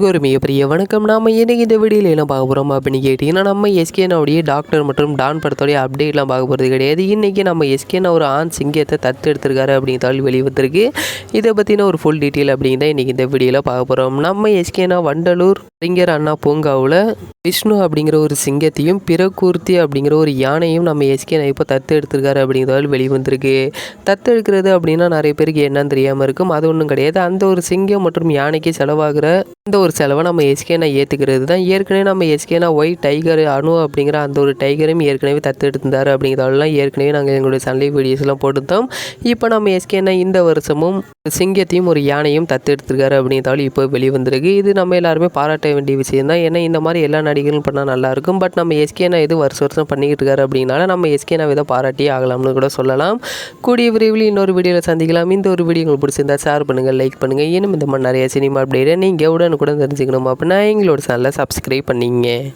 ஒரு மிகப்பெரிய வணக்கம். நாம இன்னைக்கு இந்த வீடியோவில் என்ன பார்க்க போகிறோம் அப்படின்னு கேட்டிங்கன்னா நம்ம எஸ்கேனாவுடைய டாக்டர் மற்றும் டான் படத்தோடைய அப்டேட்லாம் பார்க்க போகிறது கிடையாது. இன்றைக்கி நம்ம எஸ்கேனா ஒரு ஆண் சிங்கத்தை தத்து எடுத்திருக்காரு அப்படிங்கிற தகவல் வெளிவந்திருக்கு. இதை பற்றின ஒரு ஃபுல் டீட்டெயில் அப்படிங்கிறத இன்றைக்கி இந்த வீடியோவில் பார்க்க போகிறோம் நம்ம எஸ்கேனா வண்டலூர் அறிஞர் அண்ணா பூங்காவில் விஷ்ணு அப்படிங்கிற ஒரு சிங்கத்தையும் பிரகூர்த்தி அப்படிங்கிற ஒரு யானையும் நம்ம எஸ்கேனா இப்போ தத்து எடுத்திருக்காரு அப்படிங்கிறதால் வெளிவந்திருக்கு. தத்து எடுக்கிறது அப்படின்னா நிறைய பேருக்கு என்னன்னு தெரியாமல் இருக்கும். அது ஒன்றும் கிடையாது. அந்த ஒரு சிங்கம் மற்றும் யானைக்கு செலவாகிற இந்த ஒரு செலவை நம்ம எஸ்கேனா ஏற்றுக்கிறது தான். ஏற்கனவே நம்ம எஸ்கேனா ஒய் டைகர் அணு அப்படிங்கிற அந்த ஒரு டைகரையும் ஏற்கனவே தத்து எடுத்திருந்தார் அப்படிங்கிறதாலலாம் ஏற்கனவே நாங்கள் எங்களுடைய சண்டை வீடியோஸ்லாம் போட்டுத்தோம் இப்போ நம்ம எஸ்கேனா இந்த வருஷமும் சிங்கத்தையும் ஒரு யானையும் தத்து எடுத்திருக்காரு அப்படிங்கிறதால இப்போ வெளிவந்திருக்கு. இது நம்ம எல்லாருமே பாராட்ட வேண்டிய விஷயம் தான். ஏன்னா இந்த மாதிரி எல்லா நடிகர்களும் பண்ணால் நல்லாயிருக்கும் பட் நம்ம எஸ்கேனா இது வருஷ வருஷம் பண்ணிக்கிட்டு இருக்காரு அப்படின்னால நம்ம எஸ்கேனாவை இதை பாராட்டியே ஆகலாம்னு கூட சொல்லலாம். கூடிய விரைவில் இன்னொரு வீடியோவில் சந்திக்கலாம். இந்த ஒரு வீடியோ உங்களுக்கு பிடிச்சிருந்தா ஷேர் பண்ணுங்கள் லைக் பண்ணுங்கள் இன்னும் இந்த மாதிரி நிறைய சினிமா அப்படியே நீங்கள் உடனே கூட தெரிஞ்சுக்கணும்? அப்படின்னா எங்களோட சேனலை சப்ஸ்கிரைப் பண்ணிங்க.